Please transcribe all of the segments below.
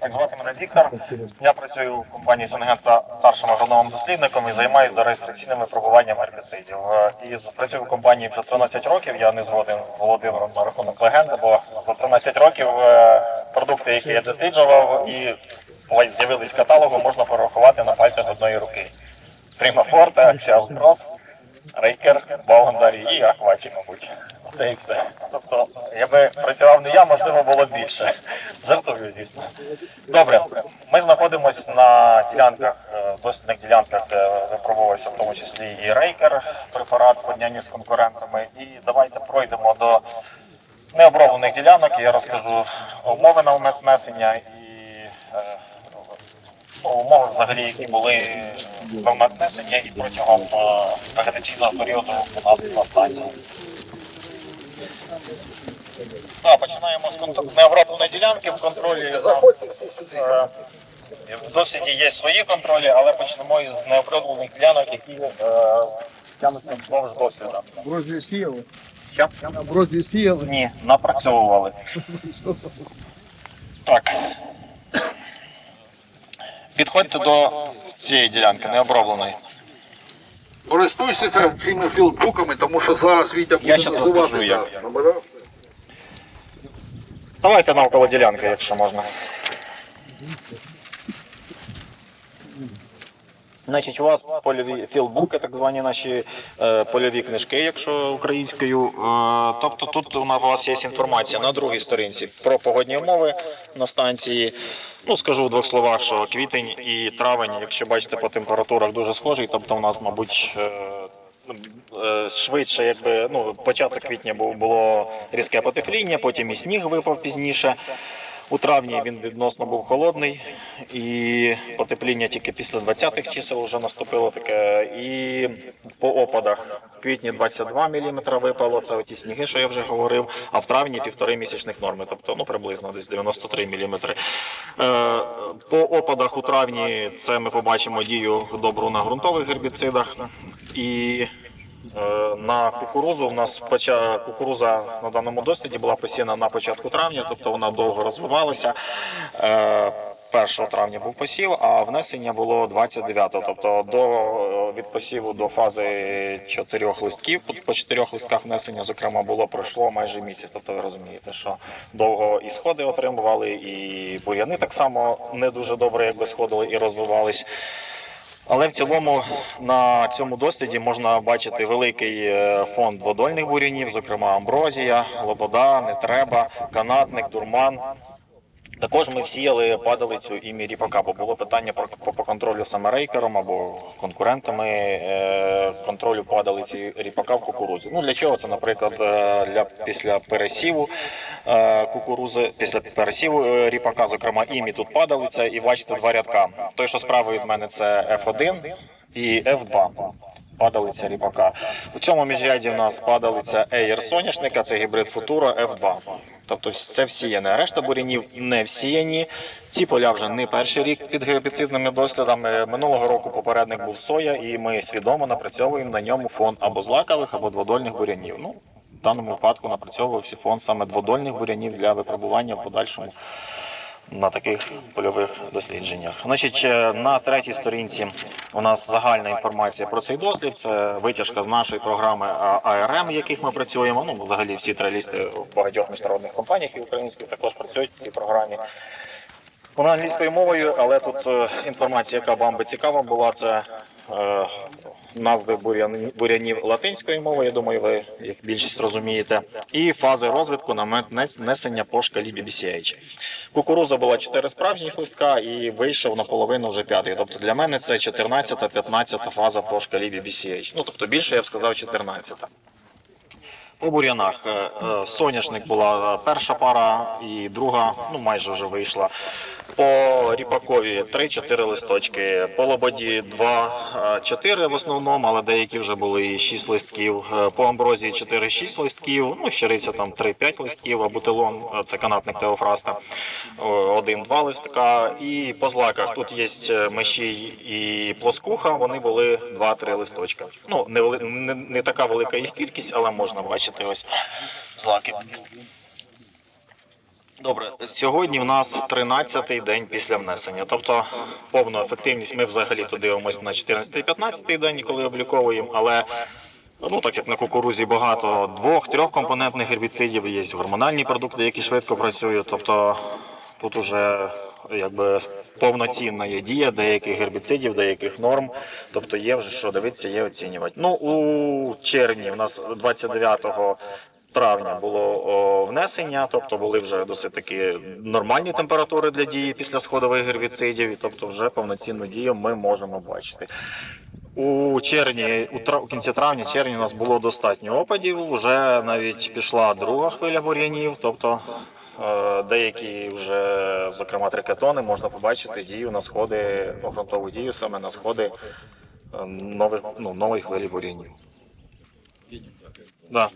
Так звати мене Віктор. Я працюю в компанії Сенгенса старшим агрономом дослідником і займаюся реєстраційним випробуванням гербіцидів. Е, І працюю в компанії вже 13 років. Я не згоден з Володимиром на рахунок легенди, бо за 13 років е, продукти, які я досліджував, і з'явились в каталогу, можна порахувати на пальцях одної руки. Прима Форте, Аксіал Крос, Рейкер, Баугандарі і Акваті, мабуть. Це і все. Тобто, якби працював не я, можливо, було більше. Жартую, звісно. Добре, ми знаходимося на ділянках, е, дослідних ділянках, де випробовувався в тому числі і рейкер, препарат в з конкурентами. І давайте пройдемо до необроблених ділянок. Я розкажу умови на момент внесення і е, умови взагалі, які були в момент внесення і протягом е, вегетаційного періоду у нас на станції. Так, починаємо з необробленої ділянки в контролі. е, В досвіді є свої контролі, але почнемо із необроблених ділянок, які е, тягнуться вздовж досвіду. Брозі сіяли. Що? Брозі сіяли. Ні, напрацьовували. Так. Підходьте до цієї ділянки необробленої. Користуйся цими філдбуками, тому що зараз Вітя буде Я щас називати, розкажу, як. я. номера. Ставайте навколо ділянки, якщо можна. Значить, у вас польові філдбуки, так звані наші е, польові книжки, якщо українською. Е, тобто тут у вас є інформація на другій сторінці про погодні умови на станції. Ну, скажу в двох словах, що квітень і травень, якщо бачите по температурах, дуже схожий. Тобто, у нас, мабуть, е, е, швидше, якби ну, початок квітня було різке потепління, потім і сніг випав пізніше. У травні він відносно був холодний, і потепління тільки після 20-х чисел вже наступило таке. І по опадах в квітні 22 мм випало, це ті сніги, що я вже говорив, а в травні півтори місячних норми, тобто ну, приблизно десь 93 мм. Е, по опадах у травні це ми побачимо дію добру на ґрунтових гербіцидах. І На кукурузу у нас кукуруза на даному досліді була посіяна на початку травня, тобто вона довго розвивалася. Е, 1 травня був посів, а внесення було 29-го, тобто до від посіву до фази чотирьох листків. По чотирьох листках внесення, зокрема, було пройшло майже місяць. Тобто ви розумієте, що довго і сходи отримували, і бур'яни так само не дуже добре, якби сходили і розвивались. Але в цілому на цьому досліді можна бачити великий е, фонд водольних бурянів, зокрема амброзія, лобода, нетреба, канатник, дурман. Також ми всіяли падалицю і міріпака, бо було питання про по, контролю саме рейкером або конкурентами е, контролю падалиці ріпака в кукурузі. Ну для чого це, наприклад, е, для після пересіву е, кукурузи, після пересіву ріпака, зокрема, імі тут падалиця, і бачите два рядка. Той, що справа від мене, це F1 і F2. Падалиця ріпака. У цьому міжряді в нас падалиця Air соняшника, це гібрид Футура F2. Тобто це всіяне. Решта бурянів не всіяні. Ці поля вже не перший рік під гербіцидними дослідами. Минулого року попередник був соя, і ми свідомо напрацьовуємо на ньому фон або злакових, або дводольних бурянів. Ну, в даному випадку напрацьовувався фон саме дводольних бурянів для випробування в подальшому на таких польових дослідженнях. Значить, е, на третій сторінці у нас загальна інформація про цей дослід. Це витяжка з нашої програми АРМ, в яких ми працюємо. Ну, взагалі, всі тралісти в багатьох міжнародних компаніях і українських також працюють в цій програмі. Вона англійською мовою, але тут е, інформація, яка вам би цікава була, це е, назви бурянів латинською мовою. Я думаю, ви їх більшість розумієте. І фази розвитку на момент нес- несення по шкалі BBCH. Кукуруза була 4 справжніх листка і вийшов наполовину вже п'ятий. Тобто для мене це 14-15 фаза по шкалі BBCH. Ну тобто більше я б сказав 14. По бур'янах е, е, соняшник була е, перша пара і друга, ну майже вже вийшла. По ріпакові 3-4 листочки, по лободі 2-4 в основному, але деякі вже були і 6 листків. Е, По амброзії 4-6 листків, ну щириця там 3-5 листків, а бутилон е, це канатник теофраста, 1-2 листка. І по злаках тут є меші і плоскуха, вони були 2-3 листочка. Ну, не, не, не така велика їх кількість, але можна бачити ось злаки. Добре, сьогодні в нас 13-й день після внесення. Тобто повну ефективність ми взагалі то дивимося на 14-15 день, коли обліковуємо, але ну так як на кукурузі багато двох-трьох компонентних гербіцидів, є гормональні продукти, які швидко працюють. Тобто тут уже якби повноцінна є дія деяких гербіцидів, деяких норм. Тобто є вже що дивитися, є оцінювати. Ну у червні, у нас 29 травня було о, внесення, тобто були вже досить такі нормальні температури для дії після сходових гербіцидів, і тобто вже повноцінну дію ми можемо бачити. У червні, у, трав, кінці травня, червні у нас було достатньо опадів. Вже навіть пішла друга хвиля бур'янів, тобто е, деякі вже, зокрема, трикетони, можна побачити дію на сходи, обґрунтову дію саме на сходи е, нових, ну, нової хвилі бур'янів. Да.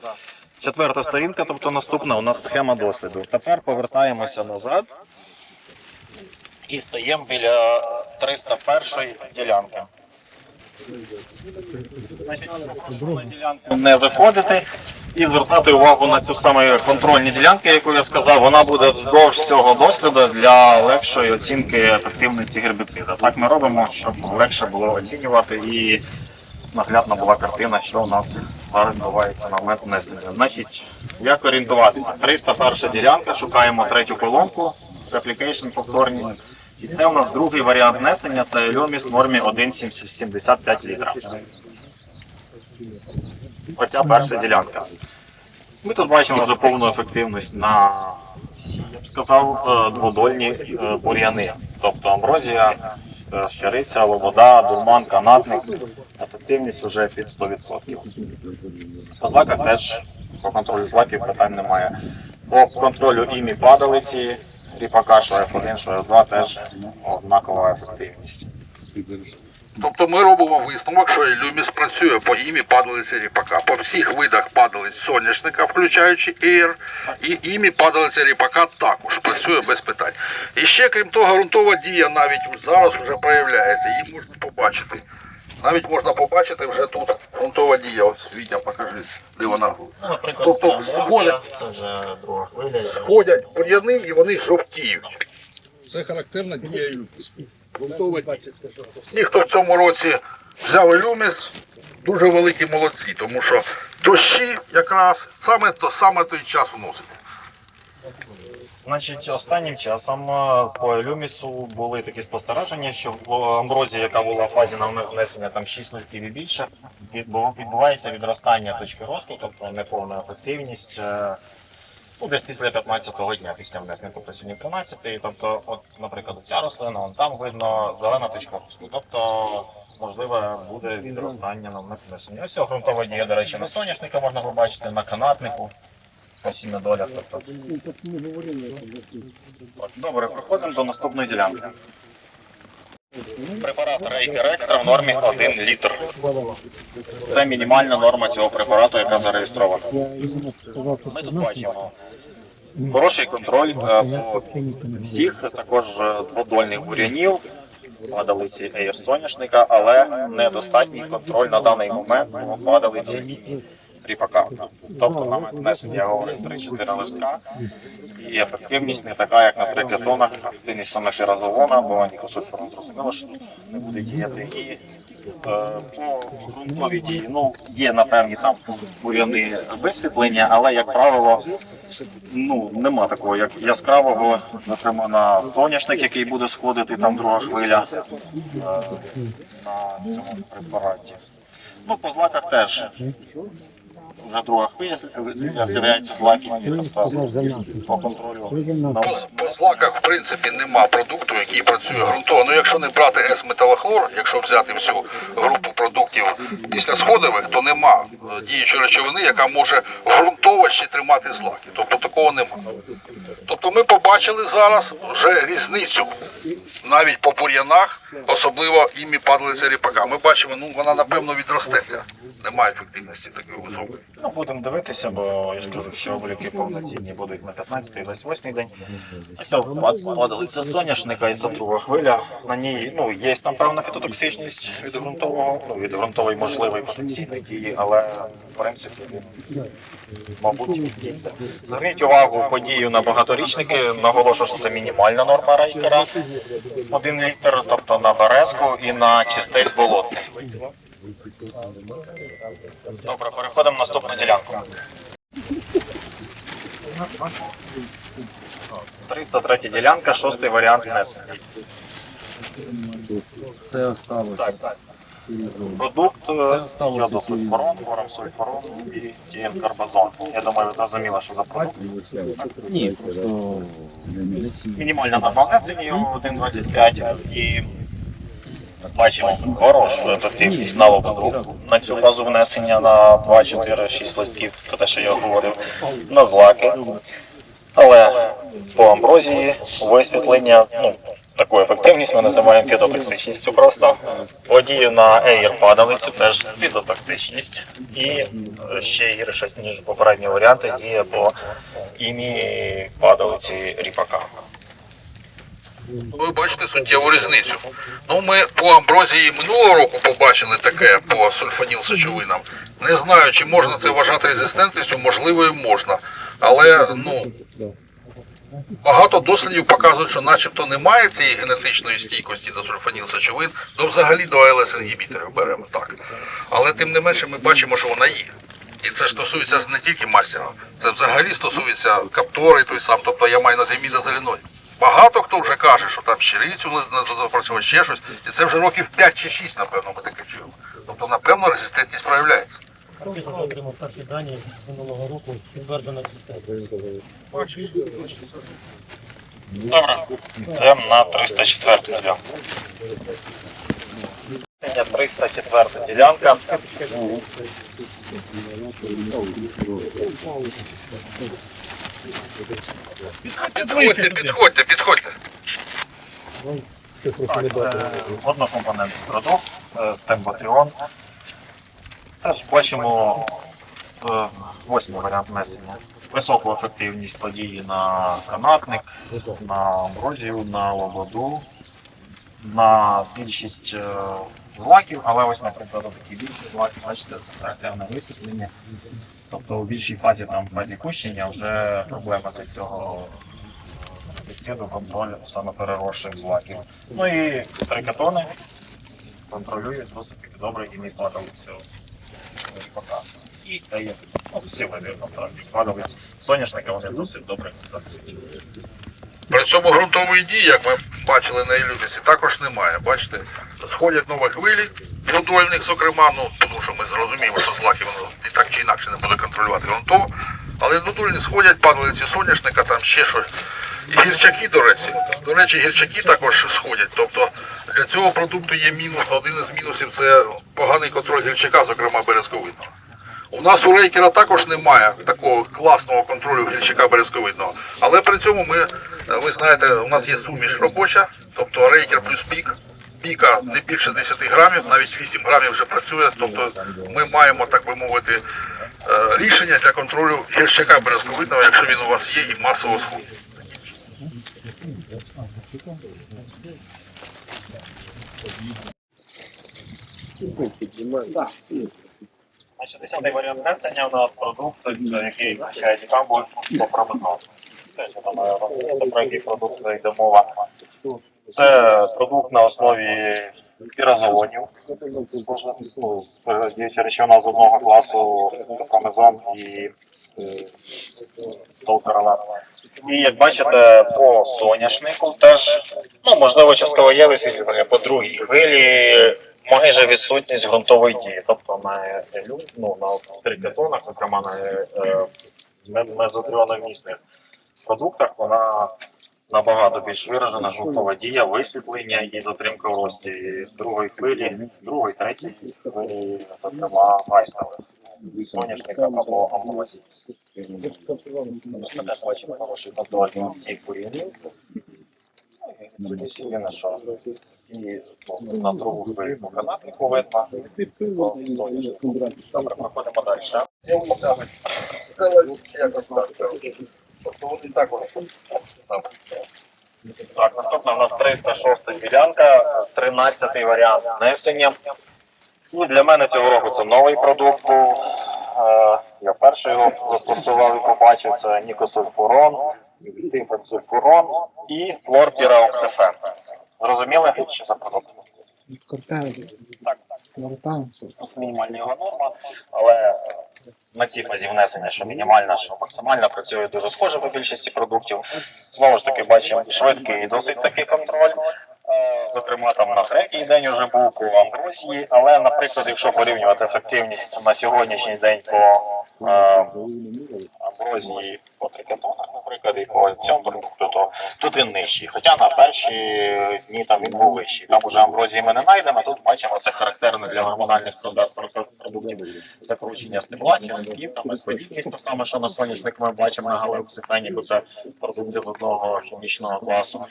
Четверта сторінка, тобто наступна у нас схема досліду. Тепер повертаємося назад і стаємо біля 301 ділянки. Не заходити і звертати увагу на цю саме контрольні ділянки, яку я сказав, вона буде вздовж цього досліду для легшої оцінки ефективності гербіцида. Так ми робимо, щоб легше було оцінювати і наглядна була картина, що у нас зараз відбувається на момент внесення. Значить, як орієнтуватися? 301 ділянка, шукаємо третю колонку, replication повторність. І це у нас другий варіант внесення, це люміс в нормі 1,75 літра. Оця перша ділянка. Ми тут бачимо вже повну ефективність на всі, я б сказав, е, дводольні е, бур'яни. Тобто амброзія, щариця, лобода, дурман, канатник. Ефективність вже під 100%. По злаках теж по контролю злаків питань немає. По контролю імі падалиці, ріпака, що F1, що F2 теж однакова ефективність. Тобто ми робимо висновок, що Ілюміс працює по імі падалиці ріпака. По всіх видах падалиць соняшника, включаючи Air, і імі падалиця ріпака також працює без питань. І ще, крім того, ґрунтова дія навіть зараз вже проявляється, її можна побачити. Навіть можна побачити вже тут ґрунтова дія. Ось Вітя, покажи, де вона. Ну, наприклад, Тобто хвиля. Сходять бур'яни і вони жовтіють. Це характерна дія Ілюміс. Ґрунтова. Ті, хто в цьому році взяв Ілюміс, дуже великі молодці, тому що дощі якраз саме, то, саме той час вносить. Значить, останнім часом е, по люмісу були такі спостереження, що в амброзії, яка була в фазі на внесення там 6 листків і більше, відбу- відбувається відростання точки росту, тобто неповна ефективність. Ну, десь після 15-го дня після внесення, тобто сьогодні 13 тобто, от, наприклад, ця рослина, вон там видно зелена точка росту. Тобто, можливе буде відростання на внесення. Ось цього ґрунтова дія, до речі, на соняшника можна побачити, на канатнику, осіння доля. Тобто, От, Добре, проходимо до наступної ділянки. Препарат Рейкер Екстра в нормі 1 літр. Це мінімальна норма цього препарату, яка зареєстрована. Ми тут бачимо хороший контроль е, по всіх, також е, дводольних бур'янів, падалиці Ейр соняшника, але недостатній контроль на даний момент по падалиці ріпака. Тобто нам внесення, я говорив, 3-4 листка, і ефективність не така, як на трикетонах, ефективність саме фіразолона, бо нікосульфором зрозуміло, що тут не буде діяти. І е, по ґрунтовій дії, ну, є напевні там бур'яни висвітлення, але, як правило, ну, нема такого як яскравого, зокрема на соняшник, який буде сходити, там друга хвиля е, на цьому препараті. Ну, по злаках теж вже друга хвиля з'являється злаки просто по контролю. По, по злаках, в принципі, нема продукту, який працює ґрунтово. Ну, якщо не брати С-металохлор, якщо взяти всю групу продуктів після сходових, то нема е, діючої речовини, яка може ґрунтово ще тримати злаки. Тобто такого нема. Тобто ми побачили зараз вже різницю навіть по бур'янах, особливо імі падалиця ріпака. Ми бачимо, ну вона напевно відростеться. Немає ефективності такої високої. Ну, будемо дивитися, бо я ж кажу, що обліки повноцінні будуть на 15 і 28 день. Все, падалиця соняшника і це друга хвиля. На ній ну, є там певна фітотоксичність від ґрунтового, ну, від ґрунтової можливої потенційної дії, але в принципі мабуть, міститься. Зверніть увагу подію на багаторічники. Наголошую, що це мінімальна норма рейкера. Один літр, тобто на березку і на чистець болотний. Добре, переходимо на наступну ділянку. 303 ділянка, шостий варіант внесення. Це осталось. Так, так. Продукт е, осталось йодосульфорон, хлорамсульфорон і тіенкарбазон. Я думаю, ви зрозуміли, що за продукт. Ні, просто Мінімальна норма внесення 1,25 і бачимо хорошу ефективність на. На цю базу внесення на 2, 4, 6 листків, про те, що я говорив, на злаки. Але по амброзії висвітлення, ну, таку ефективність ми називаємо фітотоксичністю просто. Подію на ейр падалицю теж фітотоксичність. І ще гірше, ніж попередні варіанти, діє по імі падалиці ріпака. Ви бачите суттєву різницю. Ну, ми по амброзії минулого року побачили таке по сульфаніл сечовинам. Не знаю, чи можна це вважати резистентністю, можливо, і можна. Але ну, багато дослідів показують, що начебто немає цієї генетичної стійкості до сульфаніл сечовин, до взагалі до АЛС інгібіторів беремо так. Але тим не менше ми бачимо, що вона є. І це стосується не тільки мастера, це взагалі стосується каптори той сам, тобто я маю на землі до зеленої. Багато хто вже каже, що там щирицю не запрацював ще щось, і це вже років 5 чи 6, напевно, ми таке чуємо. Тобто, напевно, резистентність проявляється. Отримав перші дані минулого року підтверджена система. Добре, йдемо на 304 ділянку. 304 ділянка. Підходьте, підходьте, підходьте. Так, це однокомпонентний продукт, е, темботріон. Теж бачимо е, восьмий варіант внесення. Високу ефективність події на канатник, на амброзію, на лободу, на більшість е, злаків, але ось, наприклад, такі більші злаки, бачите, це характерне висвітлення. Тобто у більшій фазі там фазі кущення вже проблема для цього підсіду контролю саме переросших злаків. Ну і трикатони контролюють досить таки добре і не падали цього пока. І дає ну, всі види контролю. Соняшника вони досить добре контролюють. При цьому ґрунтової дії, як ми бачили на ілюзії, також немає. Бачите, сходять нові хвилі продольних, зокрема, ну тому що ми зрозуміємо, що злаки воно і так чи інакше не буде контролювати ґрунтово. Але додольні сходять, падали ці соняшника, там ще щось. І гірчаки, до речі, до речі, гірчаки також сходять. Тобто для цього продукту є мінус. Один із мінусів це поганий контроль гірчака, зокрема березковидного. У нас у рейкера також немає такого класного контролю гірчака березковидного. Але при цьому ми, ви знаєте, у нас є суміш робоча, тобто рейкер плюс пік. Піка не більше 10 грамів, навіть 8 грамів вже працює. Тобто ми маємо, так би мовити, е, рішення для контролю гірчака березковидного, якщо він у вас є і масово сходить. Значить, 10 варіант внесення у нас продукт, який включає дікамбуль по пробутну. Думаю, розумієте, про який продукт йде мова. Це продукт на основі піразолонів, ну, діюча речовина з одного класу промезон і е, толкаролат. І як бачите, по соняшнику теж, ну можливо, частково є висвітлення по другій хвилі. Майже відсутність ґрунтової дії, тобто на ну, на трикетонах, зокрема на е, ме- мезотріономісних продуктах, вона набагато більш виражена ґрунтова дія, висвітлення і затримка в рості другої хвилі, другої, третьої хвилі, зокрема гайстали, соняшника або амброзії. Ми теж бачимо хороший контроль всіх корінів. Відсутність єдине, що і ну, на другу хвилю по канатнику видно. по сонячнику. Добре, проходимо далі. Так. Тобто вони також там. Так, наступна у нас 306 ділянка, 13 варіант внесення. І для мене цього року це новий продукт був. Е, Я перший його застосував і побачив, це нікосульфурон, дифенсульфурон і флорпіраоксифен. Зрозуміли, що за продукт? Так, Тут мінімальна його норма, але на фазі внесення, що мінімальна, що максимальна, працює дуже схоже по більшості продуктів. Знову ж таки, бачимо швидкий і досить такий контроль. Е, Зокрема, там на третій день вже був по амброзії, але, наприклад, якщо порівнювати ефективність на сьогоднішній день по е, амброзії по трикетонах, наприклад, і по цьому продукту, то тут він нижчий. Хоча на перші дні там він був вищий. Там уже амброзії ми не знайдемо, тут бачимо це характерно для гормональних продуктів закручення стебла, черенків, там розходітність, те саме, що на соняшник ми бачимо на галеоксифені, бо це продукти з одного хімічного класу.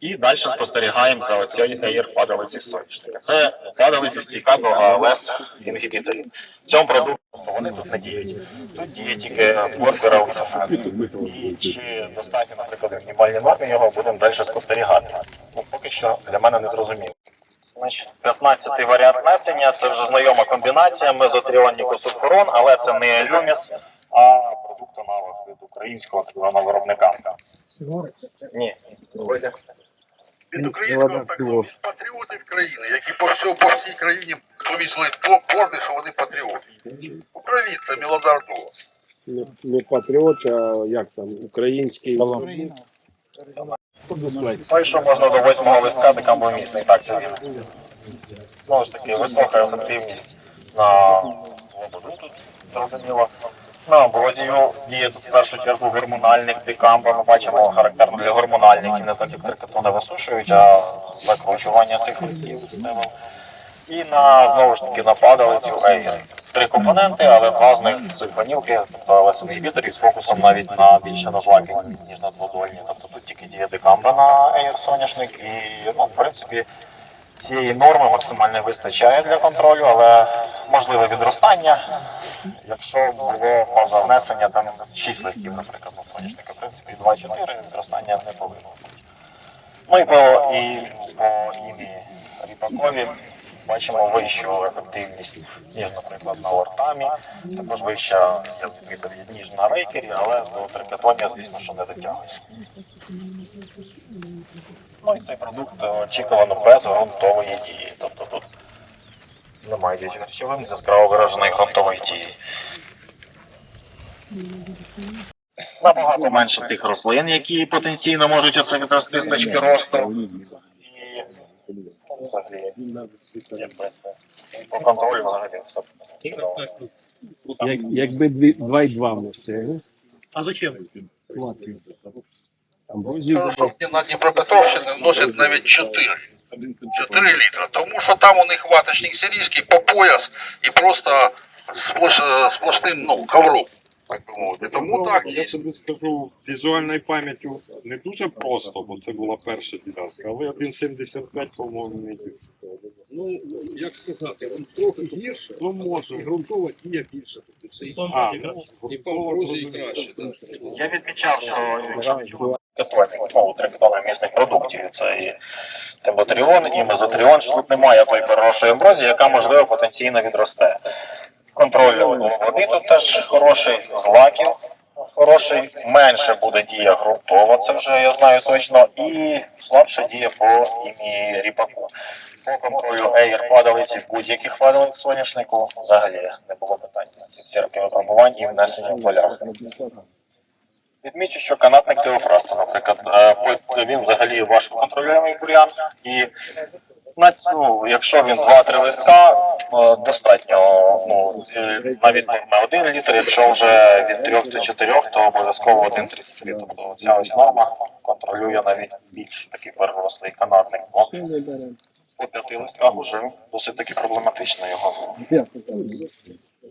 І далі спостерігаємо за оцією ейр падалиці соняшника. Це падалиці стійка до АЛС інгібіторів. В цьому продукті вони тут не діють. Тут діє тільки флорпіраоксифен. І чи достатньо, наприклад, в нормі його будемо далі спостерігати. Ну, поки що для мене не зрозуміло. Значить, 15-й варіант внесення це вже знайома комбінація мезотріон нікосульфурон, але це не люміс, а продукт аналог від українського виробника. Ні. Від українського так званих патріотів країни, які по всьому по всій країні повісили по- борди, що вони патріоти. Управіть це Мілодар Дула. Не, не патріот, а як там, український. Той, що можна до восьмого листка декамбомісний, так це він. Знову ж таки, висока ефективність на лободу тут, зрозуміло. На амброзію діє тут в першу чергу гормональник декамба. Ми бачимо характерно для гормональних і не так як трикетони висушують, а закручування цих листів. І на знову ж таки на падалицю ейр. Три компоненти, але два з них сульфанілки, тобто лесоінгібіторі з фокусом навіть на більше на злаки, ніж на дводольні. Тобто тут тільки діє декамба на ейр соняшник і ну, в принципі цієї норми максимально вистачає для контролю, але можливе відростання. Якщо було фаза внесення там 6 листів, наприклад, на соняшника, в принципі 2-4 відростання не повинно. Ну і по, і по імі ріпакові бачимо вищу ефективність, ніж, наприклад, на ортамі. Також вища, я ніж на рейкері, але до трикетонія, звісно, що не дотягує. Ну і цей продукт очікувано без ґрунтової дії. Тобто тут немає діючих речовин з яскраво вираженої ґрунтової дії. Набагато менше тих рослин, які потенційно можуть оце відрости з точки росту. Ну, взагалі, якби, по контролю взагалі все чудово. Як, якби дві- два і. А зачем? Амброзію Скажу, на Дніпропетровщині вносять навіть 4. 4 літра. Тому що там у них ваточник сирійський по пояс і просто сплош, сплошним ну, ковром. Так мовити. Тому так. Я тобі скажу, візуальною пам'яттю не дуже просто, бо це була перша ділянка, але 1,75, по-моєму, не є. Ну, як сказати, він трохи гірше, Ну, може. і ґрунтова дія більше. Тобто це і, А, і по морозі і краще. Да. Я відмічав, що якщо ну, трикетони місних продуктів, це і темботріон, і мезотріон, що тут немає тої хорошої амброзії, яка можливо потенційно відросте. Контроль води тут теж хороший, злаків хороший, менше буде дія ґрунтова, це вже я знаю точно, і слабша дія по імі ріпаку. По контролю ейр падалиці, будь-яких падалиць соняшнику взагалі не було питань. Всі роки випробувань і внесення в полях. Відмічу, що канатник теофраста, наприклад, е, він взагалі важко контролюємий бур'ян, і на цю, якщо він 2-3 листка, е, достатньо. Ну, навіть не один літр, якщо вже від 3 до 4, то обов'язково 1,33. Тобто ця ось норма контролює навіть більш такий перерослий канадний Бо по п'яти листках вже досить таки проблематично його.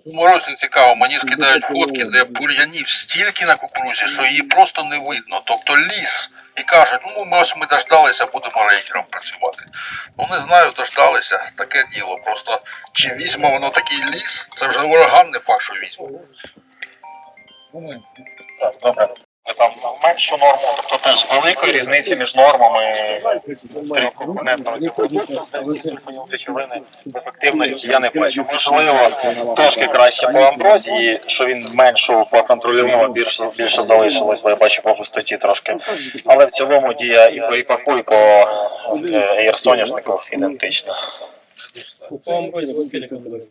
Цьому цікаво, мені скидають фотки, де бур'янів стільки на кукурузі, що її просто не видно. Тобто ліс. І кажуть, ну ми ось ми дождалися, будемо рейдером працювати. Ну не знаю, дождалися, таке діло. Просто чи візьме воно такий ліс, це вже ураган не факт, що візьме. Так, добре. Там меншу норму, тобто теж великої різниці між нормами трьохкомпонентного цього ефективності я не бачу. Можливо, трошки краще по амброзії, що він меншу по контрольовому більше, більше залишилось, бо я бачу по густоті трошки. Але в цілому дія і по іпаку, і по е, Air соняшнику ідентична. По амброзі купили контроль.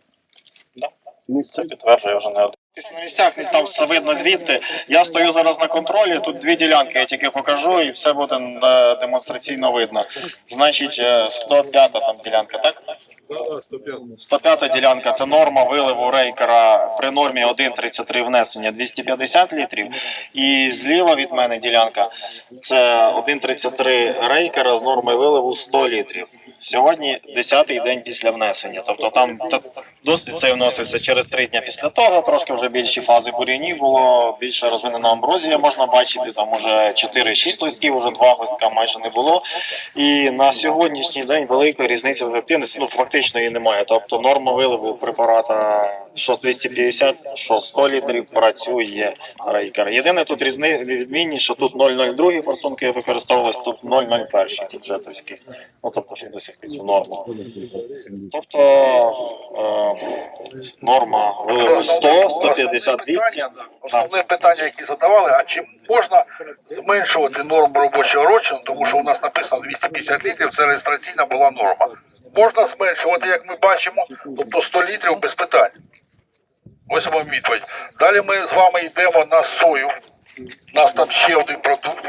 Це підтверджує вже не один. На місцях там все видно звідти. Я стою зараз на контролі. Тут дві ділянки, я тільки покажу, і все буде е, демонстраційно видно. Значить, е, 105 там ділянка, так? 105 ділянка це норма виливу рейкера при нормі 1,33 внесення 250 літрів. І зліва від мене ділянка це 1,33 рейкера з нормою виливу 100 літрів. Сьогодні 10-й день після внесення. Тобто там та- досвід цей вносився через три дні після того. Трошки вже більші фази бур'янів було, більше розвинена амброзія можна бачити. Там уже 4-6 листків, уже два листка майже не було. І на сьогоднішній день великої різниці в ефективності ну фактично її немає. Тобто норма виливу препарата що з 250, що 100 літрів працює рейкер. Єдине тут різни відмінність, що тут 0,02 форсунки використовувались, тут 0,01 ті. Ну тобто що цю норму. Тобто е, норма виливу 100, 150, 200. Основне питання, які задавали, а чи можна зменшувати норму робочого розчину, тому що у нас написано 250 літрів, це реєстраційна була норма. Можна зменшувати, як ми бачимо, тобто 100 літрів без питань. Ось вам відповідь. Далі ми з вами йдемо на сою. У нас там ще один продукт.